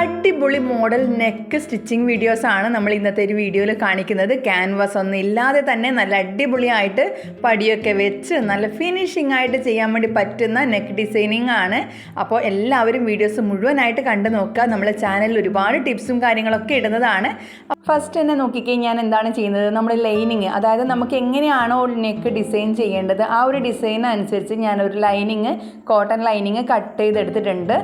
അടിപൊളി model neck stitching വീഡിയോസാണ് നമ്മൾ ഇന്നത്തെ ഒരു വീഡിയോയിൽ കാണിക്കുന്നത്. ക്യാൻവാസ് ഒന്നും ഇല്ലാതെ തന്നെ നല്ല അടിപൊളിയായിട്ട് പടിയൊക്കെ വെച്ച് നല്ല ഫിനിഷിംഗ് ആയിട്ട് ചെയ്യാൻ വേണ്ടി പറ്റുന്ന നെക്ക് ഡിസൈനിങ് ആണ്. അപ്പോൾ എല്ലാവരും വീഡിയോസ് മുഴുവനായിട്ട് കണ്ടു നോക്കുക. നമ്മളെ ചാനലിൽ ഒരുപാട് ടിപ്സും കാര്യങ്ങളൊക്കെ ഇടുന്നതാണ്. ഫസ്റ്റ് തന്നെ നോക്കിക്കേ ഞാൻ എന്താണ് ചെയ്യുന്നത്? നമ്മുടെ ലൈനിങ് അതായത് നമുക്ക് എങ്ങനെയാണോ നെക്ക് ഡിസൈൻ ചെയ്യേണ്ടത് ആ ഒരു ഡിസൈൻ അനുസരിച്ച് ഞാൻ ഒരു ലൈനിങ് കോട്ടൺ ലൈനിങ് കട്ട് ചെയ്തെടുത്തിട്ടുണ്ട്.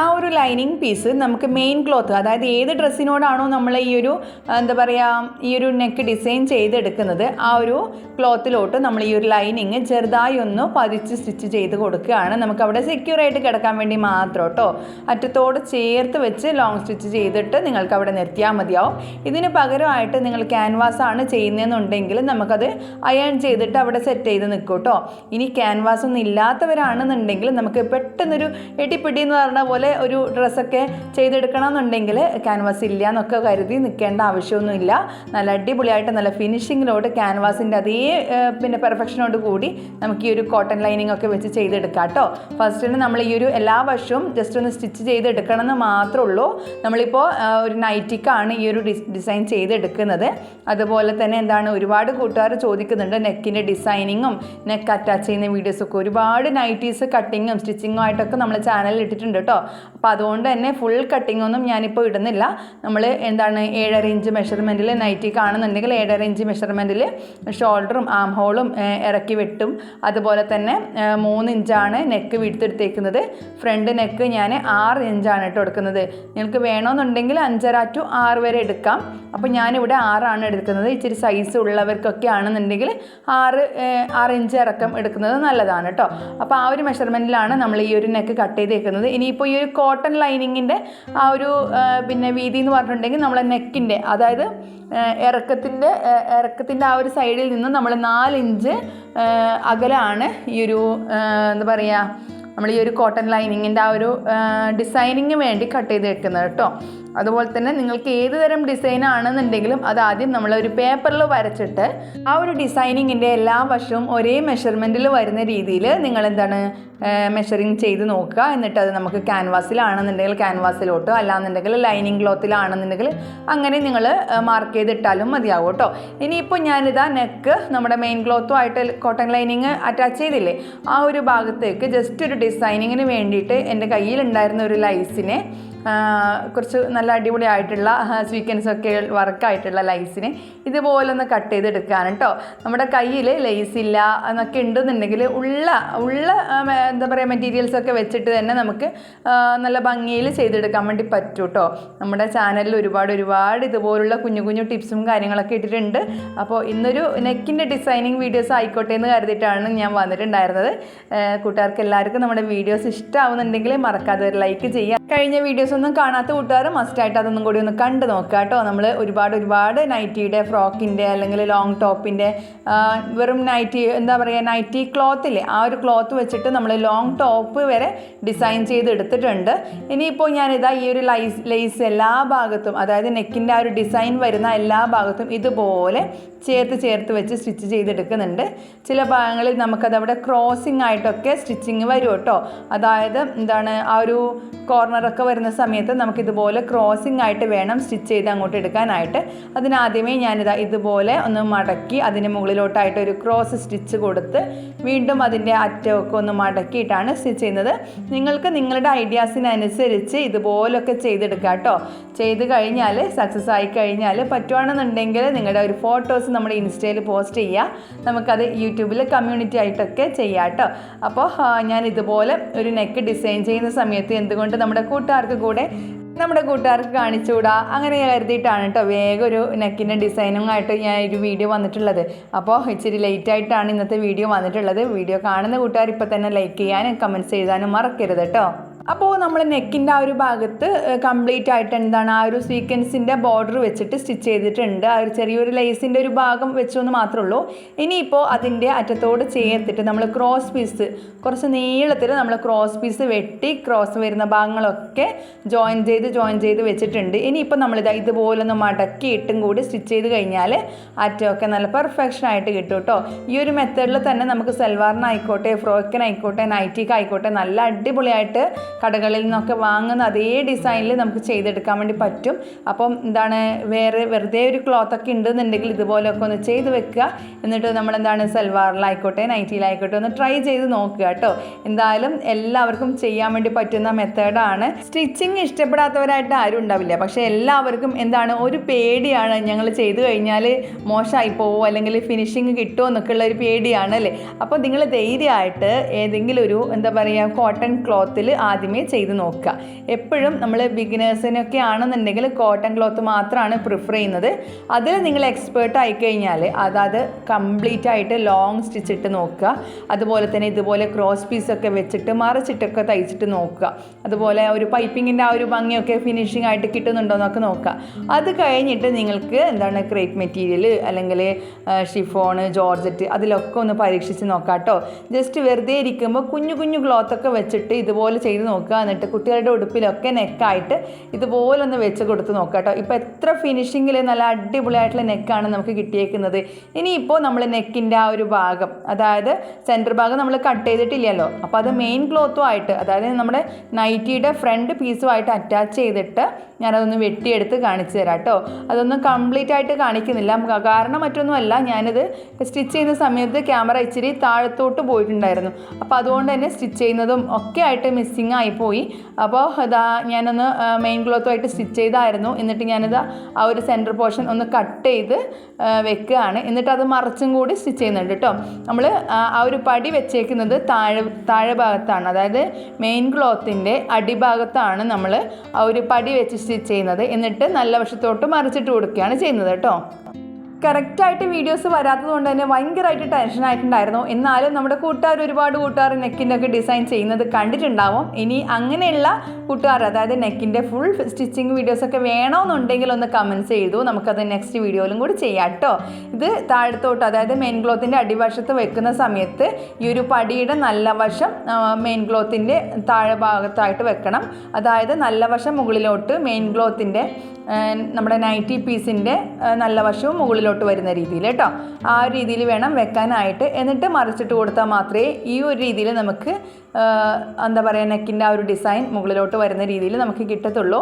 ആ ഒരു ലൈനിങ് പീസ് നമുക്ക് മെയിൻ ക്ലോത്ത് അതായത് ഏത് ഡ്രസ്സിനോടാണോ നമ്മൾ ഈ ഒരു എന്താ പറയുക ഈ ഒരു നെക്ക് ഡിസൈൻ ചെയ്തെടുക്കുന്നത് ആ ഒരു ക്ലോത്തിലോട്ട് നമ്മൾ ഈ ഒരു ലൈനിങ് ചെറുതായി ഒന്ന് പതിച്ച് സ്റ്റിച്ച് ചെയ്ത് കൊടുക്കുകയാണ്. നമുക്ക് അവിടെ സെക്യൂർ ആയിട്ട് കിടക്കാൻ വേണ്ടി മാത്രം കേട്ടോ അറ്റത്തോട് ചേർത്ത് വെച്ച് ലോങ് സ്റ്റിച്ച് ചെയ്തിട്ട് നിങ്ങൾക്ക് അവിടെ നിർത്തിയാൽ മതിയാവും. ഇതിന് പകരമായിട്ട് നിങ്ങൾ ക്യാൻവാസ് ആണ് ചെയ്യുന്നതെന്നുണ്ടെങ്കിൽ നമുക്കത് അയൺ ചെയ്തിട്ട് അവിടെ സെറ്റ് ചെയ്ത് നിൽക്കും കേട്ടോ ഇനി ക്യാൻവാസ് ഒന്നും ഇല്ലാത്തവരാണെന്നുണ്ടെങ്കിൽ നമുക്ക് പെട്ടെന്നൊരു എട്ടിപ്പിടി എന്ന് പറഞ്ഞ പോലെ ഒരു ഡ്രസ്സൊക്കെ ചെയ്തെടുക്കണം എന്നുണ്ടെങ്കിൽ ക്യാൻവാസ് ഇല്ല എന്നൊക്കെ കരുതി നിൽക്കേണ്ട ആവശ്യമൊന്നുമില്ല. നല്ല അടിപൊളിയായിട്ട് നല്ല ഫിനിഷിങ്ങിലോട്ട് ക്യാൻവാസിന്റെ അതേ പിന്നെ പെർഫെക്ഷനോട് കൂടി നമുക്ക് ഈ ഒരു കോട്ടൺ ലൈനിങ് ഒക്കെ വെച്ച് ചെയ്തെടുക്കാം കേട്ടോ. ഫസ്റ്റിന് നമ്മൾ ഈ ഒരു എല്ലാ വശവും ജസ്റ്റ് ഒന്ന് സ്റ്റിച്ച് ചെയ്തെടുക്കണം എന്ന് മാത്രമേ ഉള്ളൂ നമ്മളിപ്പോൾ ഒരു നൈറ്റിക്കാണ് ഈ ഒരു ഡിസ് ഡിസൈൻ ചെയ്തെടുക്കുന്നത്. അതുപോലെ തന്നെ എന്താണ് ഒരുപാട് കൂട്ടുകാർ ചോദിക്കുന്നുണ്ട് നെക്കിന്റെ ഡിസൈനിങ്ങും നെക്ക് അറ്റാച്ച് ചെയ്യുന്ന വീഡിയോസൊക്കെ ഒരുപാട് നൈറ്റീസ് കട്ടിങ്ങും സ്റ്റിച്ചിങ്ങും ആയിട്ടൊക്കെ നമ്മൾ ചാനലിൽ ഇട്ടിട്ടുണ്ട് കേട്ടോ. അപ്പോൾ അതുകൊണ്ട് തന്നെ ഫുൾ കട്ടിംഗ് ഒന്നും ഞാനിപ്പോൾ ഇടുന്നില്ല. നമ്മൾ എന്താണ് ഏഴര ഇഞ്ച് മെഷർമെന്റിൽ നൈറ്റി കാണുന്നുണ്ടെങ്കിൽ ഏഴര ഇഞ്ച് മെഷർമെന്റിൽ ഷോൾഡറും ആം ഹോളും ഇറക്കി വെട്ടും. അതുപോലെ തന്നെ മൂന്ന് ഇഞ്ചാണ് നെക്ക് വിടുത്തെടുത്തേക്കുന്നത് ഫ്രണ്ട് നെക്ക് ഞാൻ ആറ് ഇഞ്ചാണ് കേട്ടോ എടുക്കുന്നത്. നിങ്ങൾക്ക് വേണമെന്നുണ്ടെങ്കിൽ അഞ്ചര ടു ആറ് വരെ എടുക്കാം. അപ്പോൾ ഞാനിവിടെ ആറാണ് എടുക്കുന്നത്. ഇച്ചിരി സൈസ് ഉള്ളവർക്കൊക്കെ ആണെന്നുണ്ടെങ്കിൽ ആറ് ആറ് ഇഞ്ച് ഇറക്കം എടുക്കുന്നത് നല്ലതാണ് കേട്ടോ അപ്പോൾ ആ ഒരു മെഷർമെന്റിലാണ് നമ്മൾ ഈ ഒരു നെക്ക് കട്ട് ചെയ്തേക്കുന്നത്. ഇനിയിപ്പോൾ ഈ ഒരു കോട്ടൺ ലൈനിങ്ങിന്റെ ഒരു പിന്നെ വീതി എന്ന് പറഞ്ഞിട്ടുണ്ടെങ്കിൽ നമ്മളെ നെക്കിന്റെ അതായത് ഇറക്കത്തിന്റെ ഇറക്കത്തിന്റെ ആ ഒരു സൈഡിൽ നിന്ന് നമ്മൾ നാലിഞ്ച് അകലാണ് ഈ ഒരു ആ, എന്താ പറയുക നമ്മൾ ഈ ഒരു കോട്ടൺ ലൈനിങ്ങിന്റെ ആ ഒരു ഡിസൈനിങ് വേണ്ടി കട്ട് ചെയ്ത് വെക്കുന്നത് കേട്ടോ. അതുപോലെ തന്നെ നിങ്ങൾക്ക് ഏത് തരം ഡിസൈൻ ആണെന്നുണ്ടെങ്കിലും അത് ആദ്യം നമ്മൾ ഒരു പേപ്പറിൽ വരച്ചിട്ട് ആ ഒരു ഡിസൈനിങ്ങിന്റെ എല്ലാ വശവും ഒരേ മെഷർമെന്റിൽ വരുന്ന രീതിയിൽ നിങ്ങൾ എന്താണ് മെഷറിങ് ചെയ്ത് നോക്കുക. എന്നിട്ട് അത് നമുക്ക് ക്യാൻവാസിലാണെന്നുണ്ടെങ്കിൽ ക്യാൻവാസിലോട്ടോ അല്ലാന്നുണ്ടെങ്കിൽ ലൈനിങ് ക്ലോത്തിലാണെന്നുണ്ടെങ്കിൽ അങ്ങനെ നിങ്ങൾ മാർക്ക് ചെയ്തിട്ടാലും മതിയാവും കേട്ടോ. ഇനിയിപ്പോൾ ഞാനിതാ നെക്ക് നമ്മുടെ മെയിൻ ക്ലോത്തും ആയിട്ട് കോട്ടൺ ലൈനിങ് അറ്റാച്ച് ചെയ്തില്ലേ? ആ ഒരു ഭാഗത്തേക്ക് ജസ്റ്റ് ഒരു ഡിസൈനിങ്ങിന് വേണ്ടിയിട്ട് എന്റെ കയ്യിലുണ്ടായിരുന്ന ഒരു ലൈസിനെ കുറച്ച് നല്ല അടിപൊളിയായിട്ടുള്ള സ്വീക്കൻസ് ഒക്കെ വർക്കായിട്ടുള്ള ലൈസിനെ ഇതുപോലെ ഒന്ന് കട്ട് ചെയ്തെടുക്കാൻ കേട്ടോ. നമ്മുടെ കയ്യിൽ ലേസ് ഇല്ല എന്നൊക്കെ ഉണ്ടെന്നുണ്ടെങ്കിൽ ഉള്ള ഉള്ള എന്താ പറയുക മെറ്റീരിയൽസ് ഒക്കെ വെച്ചിട്ട് തന്നെ നമുക്ക് നല്ല ഭംഗിയിൽ ചെയ്തെടുക്കാൻ വേണ്ടി പറ്റും കേട്ടോ നമ്മുടെ ചാനലിൽ ഒരുപാട് ഒരുപാട് ഇതുപോലുള്ള കുഞ്ഞു കുഞ്ഞു ടിപ്സും കാര്യങ്ങളൊക്കെ ഇട്ടിട്ടുണ്ട്. അപ്പോൾ ഇന്നൊരു നെക്കിന്റെ ഡിസൈനിങ് വീഡിയോസ് ആയിക്കോട്ടെ എന്ന് കരുതിയിട്ടാണ് ഞാൻ വന്നിട്ടുണ്ടായിരുന്നത്. കൂട്ടുകാർക്ക് എല്ലാവർക്കും നമ്മുടെ വീഡിയോസ് ഇഷ്ടമാവുന്നുണ്ടെങ്കിൽ മറക്കാതെ ഒരു ലൈക്ക് ചെയ്യുക കഴിഞ്ഞ വീഡിയോസ് ഒന്നും കാണാത്ത കൂട്ടുകാർ മസ്റ്റായിട്ട് അതൊന്നും കൂടി ഒന്ന് കണ്ടു നോക്കുക കേട്ടോ. നമ്മൾ ഒരുപാട് ഒരുപാട് നൈറ്റിയുടെ ഫ്രോക്കിന്റെ അല്ലെങ്കിൽ ലോങ് ടോപ്പിന്റെ വെറും നൈറ്റി എന്താ പറയുക നൈറ്റി ക്ലോത്തില്ലേ ആ ഒരു ക്ലോത്ത് വെച്ചിട്ട് നമ്മൾ ലോങ് ടോപ്പ് വരെ ഡിസൈൻ ചെയ്ത് എടുത്തിട്ടുണ്ട് ഇനിയിപ്പോൾ ഞാനിതാ ഈ ഒരു ലൈസ് ലേസ് എല്ലാ ഭാഗത്തും അതായത് നെക്കിന്റെ ആ ഒരു ഡിസൈൻ വരുന്ന എല്ലാ ഭാഗത്തും ഇതുപോലെ ചേർത്ത് ചേർത്ത് വെച്ച് സ്റ്റിച്ച് ചെയ്തെടുക്കുന്നുണ്ട്. ചില ഭാഗങ്ങളിൽ നമുക്കത് അവിടെ ക്രോസിംഗ് ആയിട്ടൊക്കെ സ്റ്റിച്ചിങ് വരും കേട്ടോ. അതായത് എന്താണ് ആ ഒരു കോർണറൊക്കെ വരുന്ന സമയത്ത് നമുക്കിതുപോലെ ക്രോസിംഗ് ആയിട്ട് വേണം സ്റ്റിച്ച് ചെയ്ത് അങ്ങോട്ട് എടുക്കാനായിട്ട്. അതിനാദ്യമേ ഞാനിതാ ഇതുപോലെ ഒന്ന് മടക്കി അതിന് മുകളിലോട്ടായിട്ട് ഒരു ക്രോസ് സ്റ്റിച്ച് കൊടുത്ത് വീണ്ടും അതിന്റെ അറ്റമൊക്കെ ഒന്ന് മടക്കിയിട്ടാണ് സ്റ്റിച്ച് ചെയ്യുന്നത്. നിങ്ങൾക്ക് നിങ്ങളുടെ ഐഡിയാസിനനുസരിച്ച് ഇതുപോലൊക്കെ ചെയ്തെടുക്കാം കേട്ടോ. ചെയ്ത് കഴിഞ്ഞാൽ സക്സസ് ആയി കഴിഞ്ഞാൽ പറ്റുവാണെന്നുണ്ടെങ്കിൽ നിങ്ങളുടെ ഒരു ഫോട്ടോസ് നമ്മുടെ ഇൻസ്റ്റയിൽ പോസ്റ്റ് ചെയ്യുക. നമുക്കത് യൂട്യൂബിൽ കമ്മ്യൂണിറ്റി ആയിട്ടൊക്കെ ചെയ്യാം കേട്ടോ. അപ്പോൾ ഞാൻ ഇതുപോലെ ഒരു നെക്ക് ഡിസൈൻ ചെയ്യുന്ന സമയത്ത് എന്തുകൊണ്ട് നമ്മുടെ കൂട്ടുകാർക്ക് കൂടെ നമ്മുടെ കൂട്ടുകാർക്ക് കാണിച്ചുകൂടാ? അങ്ങനെ കരുതിയിട്ടാണ് കേട്ടോ വേഗം ഒരു നെക്കിന്റെ ഡിസൈനും ആയിട്ട് ഞാൻ ഒരു വീഡിയോ വന്നിട്ടുള്ളത്. അപ്പോൾ ഇച്ചിരി ലേറ്റ് ആയിട്ടാണ് ഇന്നത്തെ വീഡിയോ വന്നിട്ടുള്ളത്. വീഡിയോ കാണുന്ന കൂട്ടുകാർ ഇപ്പോൾ തന്നെ ലൈക്ക് ചെയ്യാനും കമന്റ്സ് ചെയ്താനും മറക്കരുത് കേട്ടോ അപ്പോൾ നമ്മൾ നെക്കിന്റെ ആ ഒരു ഭാഗത്ത് കംപ്ലീറ്റ് ആയിട്ട് എന്താണ് ആ ഒരു സീക്വൻസിന്റെ ബോർഡർ വെച്ചിട്ട് സ്റ്റിച്ച് ചെയ്തിട്ടുണ്ട്. ആ ഒരു ചെറിയൊരു ലേസിന്റെ ഒരു ഭാഗം വെച്ചെന്ന് മാത്രമേ ഉള്ളൂ. ഇനിയിപ്പോൾ അതിന്റെ അറ്റത്തോട് ചേർത്തിട്ട് നമ്മൾ ക്രോസ് പീസ് കുറച്ച് നീളത്തിൽ നമ്മൾ ക്രോസ് പീസ് വെട്ടി ക്രോസ് വരുന്ന ഭാഗങ്ങളൊക്കെ ജോയിൻ ചെയ്ത് ജോയിൻ ചെയ്ത് വെച്ചിട്ടുണ്ട്. ഇനിയിപ്പോൾ നമ്മളിത് ഇതുപോലെ ഒന്ന് മടക്കി ഇട്ടും കൂടി സ്റ്റിച്ച് ചെയ്ത് കഴിഞ്ഞാൽ അറ്റമൊക്കെ നല്ല പെർഫെക്ഷൻ ആയിട്ട് കിട്ടും കേട്ടോ. ഈ ഒരു മെത്തേഡിൽ തന്നെ നമുക്ക് സൽവാറിനായിക്കോട്ടെ ഫ്രോക്കിനായിക്കോട്ടെ നൈറ്റിക്കായിക്കോട്ടെ നല്ല അടിപൊളിയായിട്ട് കടകളിൽ നിന്നൊക്കെ വാങ്ങുന്ന അതേ ഡിസൈനിൽ നമുക്ക് ചെയ്തെടുക്കാൻ വേണ്ടി പറ്റും. അപ്പം എന്താണ് വേറെ വെറുതെ ഒരു ക്ലോത്ത് ഒക്കെ ഉണ്ടെന്നുണ്ടെങ്കിൽ ഇതുപോലെയൊക്കെ ഒന്ന് ചെയ്ത് വെക്കുക. എന്നിട്ട് നമ്മൾ എന്താണ് സൽവാറിലായിക്കോട്ടെ നൈറ്റിയിലായിക്കോട്ടെ ഒന്ന് ട്രൈ ചെയ്ത് നോക്കുക കേട്ടോ. എന്തായാലും എല്ലാവർക്കും ചെയ്യാൻ വേണ്ടി പറ്റുന്ന മെത്തേഡാണ് സ്റ്റിച്ചിങ് ഇഷ്ടപ്പെടാത്തവരായിട്ട് ആരും ഉണ്ടാവില്ല. പക്ഷേ എല്ലാവർക്കും എന്താണ് ഒരു പേടിയാണ്. ഞങ്ങൾ ചെയ്തു കഴിഞ്ഞാൽ മോശമായി പോവോ അല്ലെങ്കിൽ ഫിനിഷിങ് കിട്ടുമോ എന്നൊക്കെ ഉള്ള ഒരു പേടിയാണ് അല്ലേ? അപ്പോൾ നിങ്ങൾ ധൈര്യമായിട്ട് ഏതെങ്കിലും ഒരു എന്താ പറയുക കോട്ടൺ ക്ലോത്തിൽ ആദ്യമേ ചെയ്ത് നോക്കുക. എപ്പോഴും നമ്മൾ ബിഗിനേഴ്സിനൊക്കെ ആണെന്നുണ്ടെങ്കിൽ കോട്ടൺ ക്ലോത്ത് മാത്രമാണ് പ്രിഫർ ചെയ്യുന്നത്. അതിൽ നിങ്ങൾ എക്സ്പേർട്ട് ആയിക്കഴിഞ്ഞാൽ അതായത് കംപ്ലീറ്റ് ആയിട്ട് ലോങ് സ്റ്റിച്ച് ഇട്ട് നോക്കുക. അതുപോലെ തന്നെ ഇതുപോലെ ക്രോസ് പീസൊക്കെ വെച്ചിട്ട് മറിച്ചിട്ടൊക്കെ തയ്ച്ചിട്ട് നോക്കുക. അതുപോലെ ഒരു പൈപ്പിങ്ങിന്റെ ആ ഒരു ഭംഗിയൊക്കെ ഫിനിഷിംഗ് ആയിട്ട് കിട്ടുന്നുണ്ടോ എന്നൊക്കെ നോക്കുക. അത് കഴിഞ്ഞിട്ട് നിങ്ങൾക്ക് എന്താണ് ക്രേപ്പ് മെറ്റീരിയൽ അല്ലെങ്കിൽ ഷിഫോണ് ജോർജറ്റ് അതിലൊക്കെ ഒന്ന് പരീക്ഷിച്ച് നോക്കാം കേട്ടോ ജസ്റ്റ് വെറുതെ ഇരിക്കുമ്പോൾ കുഞ്ഞു കുഞ്ഞു ക്ലോത്തൊക്കെ വെച്ചിട്ട് ഇതുപോലെ ചെയ്ത് നോക്കുക. എന്നിട്ട് കുട്ടികളുടെ ഉടുപ്പിലൊക്കെ നെക്കായിട്ട് ഇതുപോലെ ഒന്ന് വെച്ച് കൊടുത്ത് നോക്കുക കേട്ടോ. ഇപ്പോൾ എത്ര ഫിനിഷിങ്ങിൽ നല്ല അടിപൊളിയായിട്ടുള്ള നെക്കാണ് നമുക്ക് കിട്ടിയേക്കുന്നത്. ഇനിയിപ്പോൾ നമ്മൾ നെക്കിന്റെ ആ ഒരു ഭാഗം അതായത് സെന്റർ ഭാഗം നമ്മൾ കട്ട് ചെയ്തിട്ടില്ലല്ലോ. അപ്പോൾ അത് മെയിൻ ക്ലോത്തും ആയിട്ട് അതായത് നമ്മുടെ നൈറ്റിയുടെ ഫ്രണ്ട് പീസുമായിട്ട് അറ്റാച്ച് ചെയ്തിട്ട് ഞാനതൊന്ന് വെട്ടിയെടുത്ത് കാണിച്ചു തരാം കേട്ടോ. അതൊന്നും കംപ്ലീറ്റ് ആയിട്ട് കാണിക്കുന്നില്ല. കാരണം മറ്റൊന്നുമല്ല ഞാനിത് സ്റ്റിച്ച് ചെയ്യുന്ന സമയത്ത് ക്യാമറ ഇച്ചിരി താഴത്തോട്ട് പോയിട്ടുണ്ടായിരുന്നു. അപ്പോൾ അതുകൊണ്ട് തന്നെ സ്റ്റിച്ച് ചെയ്യുന്നതും ഒക്കെ ആയിട്ട് മിസ്സിങ് ആയിപ്പോയി അപ്പോൾ ഇതാ ഞാനൊന്ന് മെയിൻ ക്ലോത്തുമായിട്ട് സ്റ്റിച്ച് ചെയ്തായിരുന്നു. എന്നിട്ട് ഞാനിത് ആ ഒരു സെന്റർ പോർഷൻ ഒന്ന് കട്ട് ചെയ്ത് വെക്കുകയാണ്. എന്നിട്ട് അത് മറച്ചും കൂടി സ്റ്റിച്ച് ചെയ്യുന്നുണ്ട് കേട്ടോ. നമ്മൾ ആ ഒരു പടി വെച്ചേക്കുന്നത് താഴെ താഴെ ഭാഗത്താണ്. അതായത് മെയിൻ ക്ലോത്തിന്റെ അടിഭാഗത്താണ് നമ്മൾ ആ ഒരു പടി വെച്ച് സ്റ്റിച്ച് ചെയ്യുന്നത്. എന്നിട്ട് നല്ല വശത്തോട്ട് മറിച്ചിട്ട് കൊടുക്കുകയാണ് ചെയ്യുന്നത് കേട്ടോ. കറക്റ്റായിട്ട് വീഡിയോസ് വരാത്തത് കൊണ്ട് തന്നെ ഭയങ്കരമായിട്ട് ടെൻഷൻ ആയിട്ടുണ്ടായിരുന്നു. എന്നാലും നമ്മുടെ കൂട്ടുകാർ ഒരുപാട് കൂട്ടുകാർ നെക്കിന്റെ ഒക്കെ ഡിസൈൻ ചെയ്യുന്നത് കണ്ടിട്ടുണ്ടാവും. ഇനി അങ്ങനെയുള്ള കൂട്ടുകാർ അതായത് നെക്കിന്റെ ഫുൾ സ്റ്റിച്ചിങ് വീഡിയോസൊക്കെ വേണമെന്നുണ്ടെങ്കിൽ ഒന്ന് കമൻസ് ചെയ്തു. നമുക്കത് നെക്സ്റ്റ് വീഡിയോയിലും കൂടി ചെയ്യാം കേട്ടോ ഇത് താഴത്തോട്ട് അതായത് മെയിൻ ക്ലോത്തിന്റെ അടിവശത്ത് വെക്കുന്ന സമയത്ത് ഈ ഒരു പടിയുടെ നല്ല വശം മെയിൻ ക്ലോത്തിന്റെ താഴെ ഭാഗത്തായിട്ട് വെക്കണം. അതായത് നല്ല വശം മുകളിലോട്ട് മെയിൻ ക്ലോത്തിന്റെ നമ്മുടെ നൈറ്റി പീസിന്റെ നല്ല വശവും മുകളിലോട്ട് വരുന്ന രീതിയിൽ കേട്ടോ. ആ ഒരു രീതിയിൽ വേണം വെക്കാനായിട്ട്. എന്നിട്ട് മറിച്ചിട്ട് കൊടുത്താൽ മാത്രമേ ഈ ഒരു രീതിയിൽ നമുക്ക് എന്താ പറയുക നെക്കിന്റെ ആ ഒരു ഡിസൈൻ മുകളിലോട്ട് വരുന്ന രീതിയിൽ നമുക്ക് കിട്ടത്തുള്ളൂ.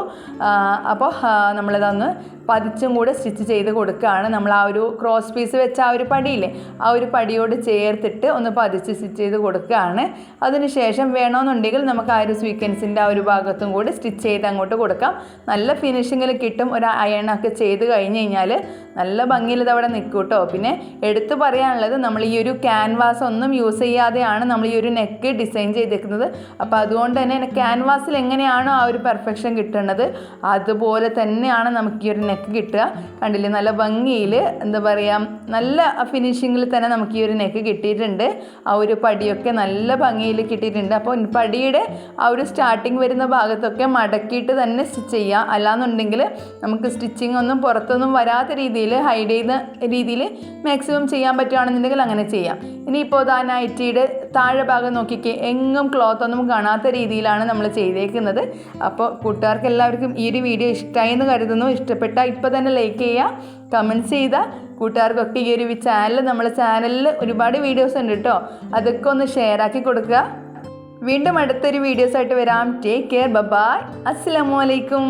അപ്പോൾ നമ്മളിതൊന്ന് പതിച്ചും കൂടെ സ്റ്റിച്ച് ചെയ്ത് കൊടുക്കുകയാണ്. നമ്മൾ ആ ഒരു ക്രോസ് പീസ് വെച്ച ആ ഒരു പടിയില്ലേ ആ ഒരു പടിയോട് ചേർത്തിട്ട് ഒന്ന് പതിച്ച് സ്റ്റിച്ച് ചെയ്ത് കൊടുക്കുകയാണ്. അതിനുശേഷം വേണമെന്നുണ്ടെങ്കിൽ നമുക്ക് ആ ഒരു സ്വീക്വൻസിന്റെ ആ ഒരു ഭാഗത്തും കൂടി സ്റ്റിച്ച് ചെയ്ത് അങ്ങോട്ട് കൊടുക്കാം. നല്ല ഫിനിഷിങ്ങിൽ കിട്ടും. ഒരു അയണൊക്കെ ചെയ്ത് കഴിഞ്ഞ് കഴിഞ്ഞാൽ നല്ല ഭംഗിയിൽ ഇത് അവിടെ നിൽക്കും കേട്ടോ പിന്നെ എടുത്തു പറയാനുള്ളത് നമ്മൾ ഈ ഒരു ക്യാൻവാസ് ഒന്നും യൂസ് ചെയ്യാതെയാണ് നമ്മൾ ഈ ഒരു നെക്ക് ഡിസൈൻ ചെയ്തേക്കുന്നത്. അപ്പോൾ അതുകൊണ്ട് തന്നെ ക്യാൻവാസിൽ എങ്ങനെയാണോ ആ ഒരു പെർഫെക്ഷൻ കിട്ടുന്നത് അതുപോലെ തന്നെയാണ് നമുക്ക് ഈ ഒരു നെക്ക് കിട്ടുക. കണ്ടില്ലേ? നല്ല ഭംഗിയിൽ എന്താ പറയുക നല്ല ഫിനിഷിങ്ങിൽ തന്നെ നമുക്ക് ഈ ഒരു നെക്ക് കിട്ടിയിട്ടുണ്ട്. ആ ഒരു പടിയൊക്കെ നല്ല ഭംഗിയിൽ കിട്ടിയിട്ടുണ്ട്. അപ്പോൾ പടിയുടെ ആ ഒരു സ്റ്റാർട്ടിങ് വരുന്ന ഭാഗത്തൊക്കെ മടക്കിയിട്ട് തന്നെ സ്റ്റിച്ച് ചെയ്യുക അല്ലാന്നുണ്ടെങ്കിൽ നമുക്ക് സ്റ്റിച്ചിങ് ഒന്നും പുറത്തൊന്നും വരാത്ത രീതിയിൽ ഹൈഡ് ചെയ്യുന്ന രീതിയിൽ മാക്സിമം ചെയ്യാൻ പറ്റുകയാണെന്നുണ്ടെങ്കിൽ അങ്ങനെ ചെയ്യാം. ഇനിയിപ്പോൾ ഇതാ നൈറ്റിയുടെ താഴെ ഭാഗം നോക്കിക്കേ എങ്ങും ക്ലോത്ത് ഒന്നും കാണാത്ത രീതിയിലാണ് നമ്മൾ ചെയ്തേക്കുന്നത്. അപ്പോൾ കൂട്ടുകാർക്ക് എല്ലാവർക്കും ഈ ഒരു വീഡിയോ ഇഷ്ടമായി എന്ന് കരുതുന്നു. ഇഷ്ടപ്പെട്ടാൽ ഇപ്പോൾ തന്നെ ലൈക്ക് ചെയ്യുക കമന്റ്സ് ചെയ്താൽ കൂട്ടുകാർക്കൊക്കെ ഈ ഒരു ചാനൽ നമ്മളെ ചാനലിൽ ഒരുപാട് വീഡിയോസ് ഉണ്ട് കേട്ടോ അതൊക്കെ ഒന്ന് ഷെയർ ആക്കി കൊടുക്കുക. വീണ്ടും അടുത്തൊരു വീഡിയോസായിട്ട് വരാം. ടേക്ക് കെയർ ബബായ് അസ്സാം അലൈക്കും